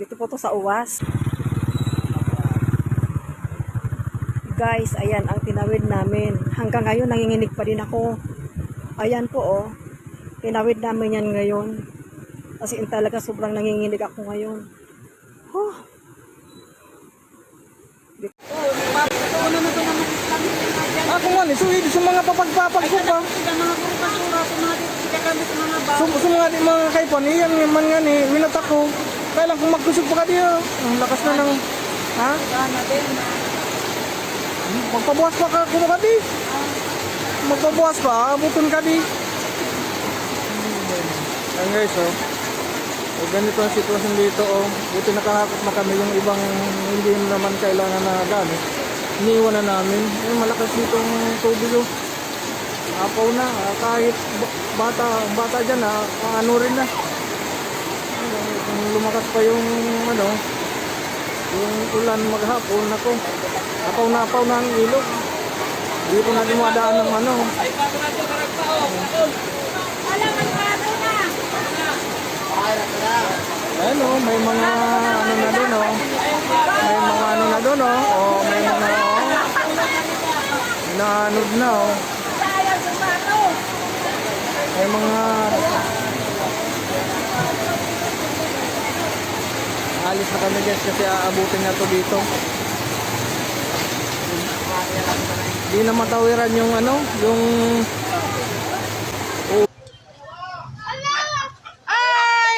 Dito po to sa uwas. Guys, ayan ang tinawid namin. Hanggang ngayon nanginginig pa din ako. Ayan po oh. Tinawid namin yan ngayon. Kasi in talaga sobrang nanginginig ako ngayon. Huh. Ako nga ni, so hindi sa mga papagpapag ko pa. So, so mga di mga kaipan, iyan man nga ni, winatak ko. Kaya lang kung magkusog pa ka diya. Ang lakas na ng, ha? Magpabuwas pa ka kuno ka di. Magpabuwas pa, abuton ka di. Ayan guys, oh. So, ganito ang sitwasyon dito, oh. Buti nakahakot na kami yung ibang hindi naman kailangan na gamit. Iniiwan na namin. Eh, malakas dito ang tubig, oh. Apaw na, ah, kahit ba- bata, bata dyan, ah, ano rin na. Lumakas pa yung, ano, yung ulan maghapon, ako. Apaw na apaw na ang ilog. Hindi po natin madaan ng ano. Ayan oh, may mga ano na doon oh. May mga ano na doon oh. Oh, may mga oh. Naanod na oh. May mga Alis na kami guys kasi aabutin na to dito. Di na matawiran yung ano, yung